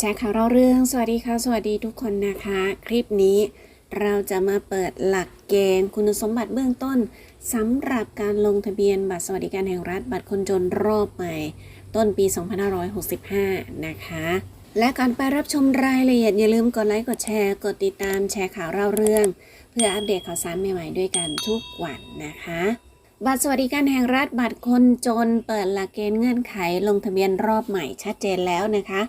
แจ้งข่าวเราเรื่อง สวัสดีค่ะ สวัสดีทุกคนนะคะ คลิปนี้เราจะมาเปิดหลักเกณฑ์คุณสมบัติเบื้องต้นสำหรับการลงทะเบียนบัตรสวัสดิการแห่งรัฐบัตรคนจนรอบใหม่ ต้นปี 2565 นะคะ และก่อนไปรับชมรายละเอียด อย่าลืมกดไลค์กดแชร์ กดติดตามแชร์ข่าวเราเรื่อง เพื่ออัปเดตข่าวสารใหม่ๆด้วยกันทุกวันนะคะบัตรสวัสดิการแห่งรัฐบัตรคนจนเปิดหลักเกณฑ์เงื่อนไขลงทะเบียนรอบใหม่ชัดเจนแล้วนะคะ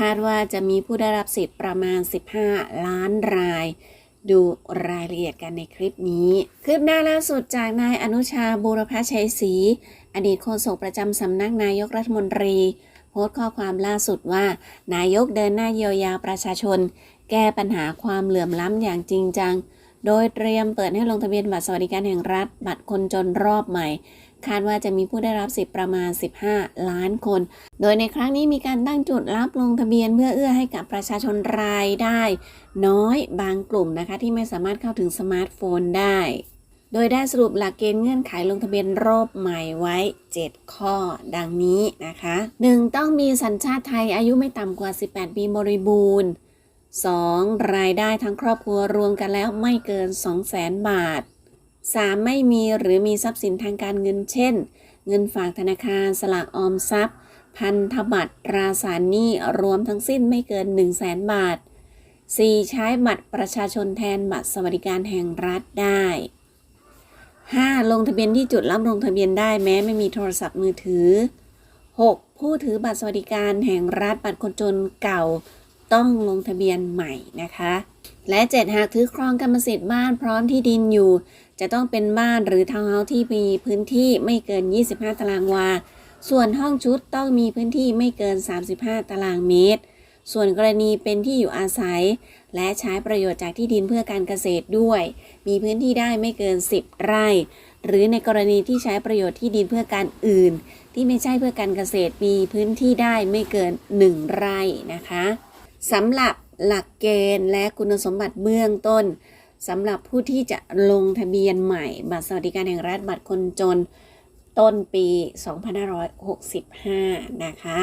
คาดว่าจะมีผู้ได้รับสิทธิ์ประมาณ 15 ล้านราย ดูรายละเอียดกันในคลิปนี้คืบหน้าล่าสุดจากนายอนุชาบูรพชัยศรีอดีตโฆษกประจำสำนักนายกรัฐมนตรี โพสต์ข้อความล่าสุดว่า นายกเดินหน้าเยียวยาประชาชน แก้ปัญหาความเหลื่อมล้ำอย่างจริงจัง โดยเตรียมเปิดให้ลงทะเบียนบัตรสวัสดิการแห่งรัฐ บัตรคนจนรอบใหม่ คาดว่าจะมีผู้ได้รับสิทธิ์ประมาณ 15 ล้านคน โดยในครั้งนี้มีการตั้งจุดรับลงทะเบียนเพื่อเอื้อให้กับประชาชนรายได้ น้อยบางกลุ่มนะคะที่ไม่สามารถเข้าถึงสมาร์ทโฟนได้ โดยได้สรุปหลักเกณฑ์เงื่อนไขลงทะเบียนรอบใหม่ไว้ 7 ข้อดังนี้นะคะ 1. ต้องมีสัญชาติไทยอายุไม่ต่ำกว่า 18 ปีบริบูรณ์ 2. รายได้ทั้งครอบครัวรวมกันแล้วไม่เกิน 200,000 บาท 3. ไม่มีหรือมีทรัพย์สินทางการเงินเช่น เงินฝากธนาคาร สลากออมทรัพย์ พันธบัตรตราสารหนี้รวมทั้งสิ้นไม่เกิน 1 0 0 0 0แบาท 4. ใช้บัตรประชาชนแทนบัตรสวัสดิการแห่งรัฐได้ 5. ลงทะเบียนที่จุดรับลงทะเบียนได้แม้ไม่มีโทรศัพท์มือถือ 6. ผู้ถือบัตรสวัสดิการแห่งรัฐบัตรคนจนเก่า ต้องลงทะเบียนใหม่นะคะ และ 7 หากถือครองกรรมสิทธิ์บ้านพร้อมที่ดินอยู่ จะต้องเป็นบ้านหรือทาวน์เฮาส์ที่มีพื้นที่ไม่เกิน 25 ตารางวา ส่วนห้องชุดต้องมีพื้นที่ไม่เกิน 35 ตารางเมตร ส่วนกรณีเป็นที่อยู่อาศัย และใช้ประโยชน์จากที่ดินเพื่อการเกษตรด้วย มีพื้นที่ได้ไม่เกิน 10 ไร่ หรือในกรณีที่ใช้ประโยชน์ที่ดินเพื่อการอื่นที่ไม่ใช่เพื่อการเกษตรมีพื้นที่ได้ไม่เกิน 1 ไร่นะคะ สำหรับหลักเกณฑ์และคุณสมบัติเบื้องต้นสำหรับผู้ที่จะลงทะเบียนใหม่ บัตรสวัสดิการแห่งรัฐบัตรคนจนต้นปี 2565 นะคะ